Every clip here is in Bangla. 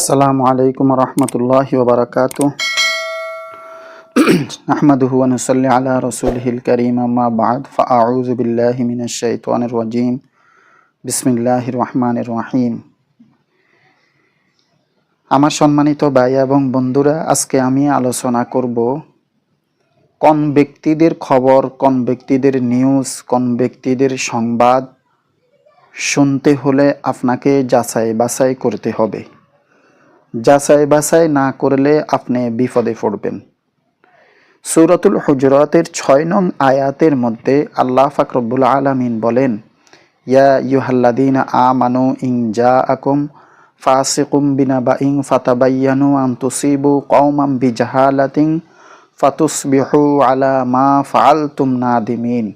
আসসালামু আলাইকুম রহমতুল্লাহ ওবরাকাত আহমদহু অনুসল্লি আলা রসুলহিল করিম, আম্মা বাদ। ফাউজ বিল্লাহ মিনাশ শাইতানির রাজিম। বিসমিল্লাহির রহমানির রহিম। আমার সম্মানিত ভাই এবং বন্ধুরা, আজকে আমি আলোচনা করব কোন ব্যক্তিদের খবর, কোন ব্যক্তিদের নিউজ, কোন ব্যক্তিদের সংবাদ শুনতে হলে আপনাকে যাচাই বাছাই করতে হবে। যাচাই বাছাই না করলে আপনি বিপদে পড়বেন। সুরতুল হুজরাতের ছয় নং আয়াতের মধ্যে আল্লাহ ফাকরবুল আলমিন বলেন, ইয়া ইউহাল্লাদিন আ মানু ইং জা আকুম ফাসিকুম বিনা বা ইং ফাতাবাইয়ানু আন্তুসিবু কৌমাম বিজাহালাতিং ফাতুসবিহু আলা মা ফাআলতুম নাদিমিন।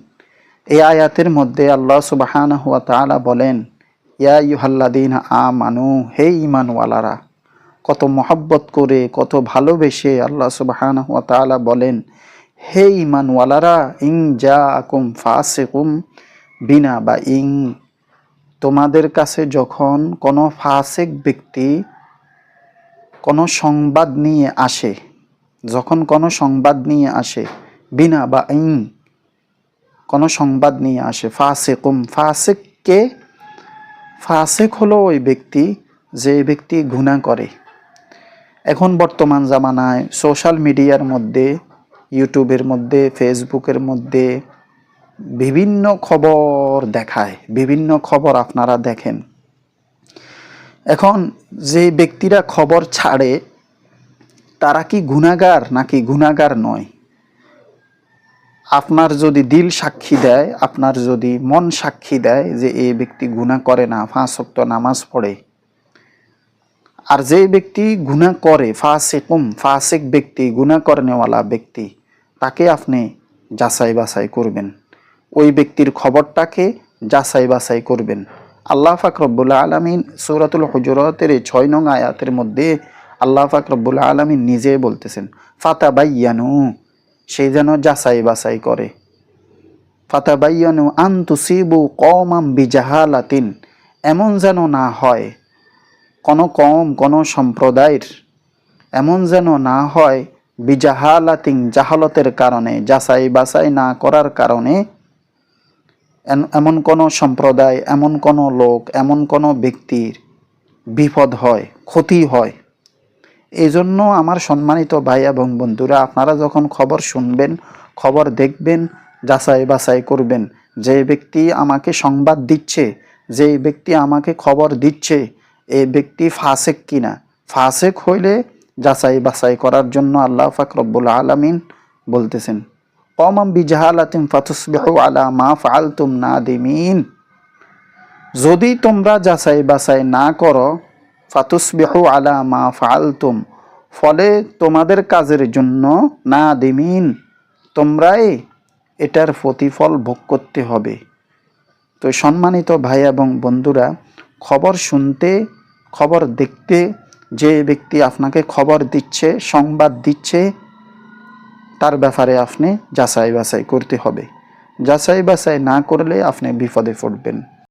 এই আয়াতের মধ্যে আল্লাহ সুবাহান হুয়া তাআলা বলেন, ইয়া ইউহাল্লাদিন আ মানু হে ইমানওয়ালারা কত মহাব্বত করে, কত ভালোবেসে আল্লাহ সুবাহান তাআলা বলেন, হে ইমানওয়ালারা ইং যা আকুম ফাসিকুম বিনা বা ইং। তোমাদের কাছে যখন কোনো ফাসেক ব্যক্তি কোনো সংবাদ নিয়ে আসে, যখন কোনো সংবাদ নিয়ে আসে, বিনা বা ইং, কোনো সংবাদ নিয়ে আসে, ফাসেকুম, ফাসেককে, ফাসেক হলো ওই ব্যক্তি যে ব্যক্তি গুণা করে। এখন বর্তমান জামানায় সোশ্যাল মিডিয়ার মধ্যে ইউটিউবের মধ্যে ফেসবুকের মধ্যে বিভিন্ন খবর দেখায়, বিভিন্ন খবর আপনারা দেখেন। এখন যে ব্যক্তিরা খবর ছাড়ে, তারা কি গুণাগার নাকি গুণাগার নয়? আপনার যদি দিল সাক্ষী দেয়, আপনার যদি মন সাক্ষী দেয় যে এই ব্যক্তি গুণা করে না ফাঁসক্ত নামাজ পড়ে আর যে ব্যক্তি গুণা করে, ফাসেকুম, ফাসেক ব্যক্তি গুণা করেনেওয়ালা ব্যক্তি, তাকে আপনি যাচাই বাছাই করবেন। ওই ব্যক্তির খবরটাকে যাচাই বাছাই করবেন। আল্লাহ ফাকরবুল্লা আলমিন সৌরাতুল হজরতের ছয় নং আয়াতের মধ্যে আল্লাহ ফাকরবুল্লা আলমিন নিজে বলতেছেন ফাতা বাইয়ানু সে যেন যাচাই বাছাই করে। ফাতা বাইয়ানু আন্তুসিবু কমাম বিজাহালাতিন এমন যেন না হয় কোনো কম কোনো সম্প্রদায়ের। এমন যেন না হয় বিজাহালাতিং জাহালতের কারণে, যাচাই বাছাই না করার কারণে। এমন কোনো সম্প্রদায়, এমন কোনো লোক, এমন কোনো ব্যক্তির বিপদ হয়, ক্ষতি হয়। এই জন্য আমার সম্মানিত ভাই এবং বন্ধুরা, আপনারা যখন খবর শুনবেন, খবর দেখবেন, যাচাই বাছাই করবেন, যে ব্যক্তি আমাকে সংবাদ দিচ্ছে, যে ব্যক্তি আমাকে খবর দিচ্ছে এই ব্যক্তি ফাসেক কিনা? ফাসেক হইলে যাচাই বাছাই করার জন্য আল্লাহ ফাকরবুল আলমিন বলতেছেন কমাম বিজাহালাতিম ফাতুসবিহু আলা মা না দিমিন যদি তোমরা যাচাই বাছাই না করো, ফাতুসবিহু আলা মা ফাআলতুম, ফলে তোমাদের কাজের জন্য না দিমিন তোমরাই এটার প্রতিফল ভোগ করতে হবে। তো সম্মানিত ভাই এবং বন্ধুরা খবর শুনতে, খবর দেখতে, যে ব্যক্তি আপনাকে খবর দিচ্ছে, সংবাদ দিচ্ছে, তার ব্যাপারে আপনি যাচাই বাছাই করতে হবে। যাচাই বাছাই না করলে আপনি বিপদে পড়বেন।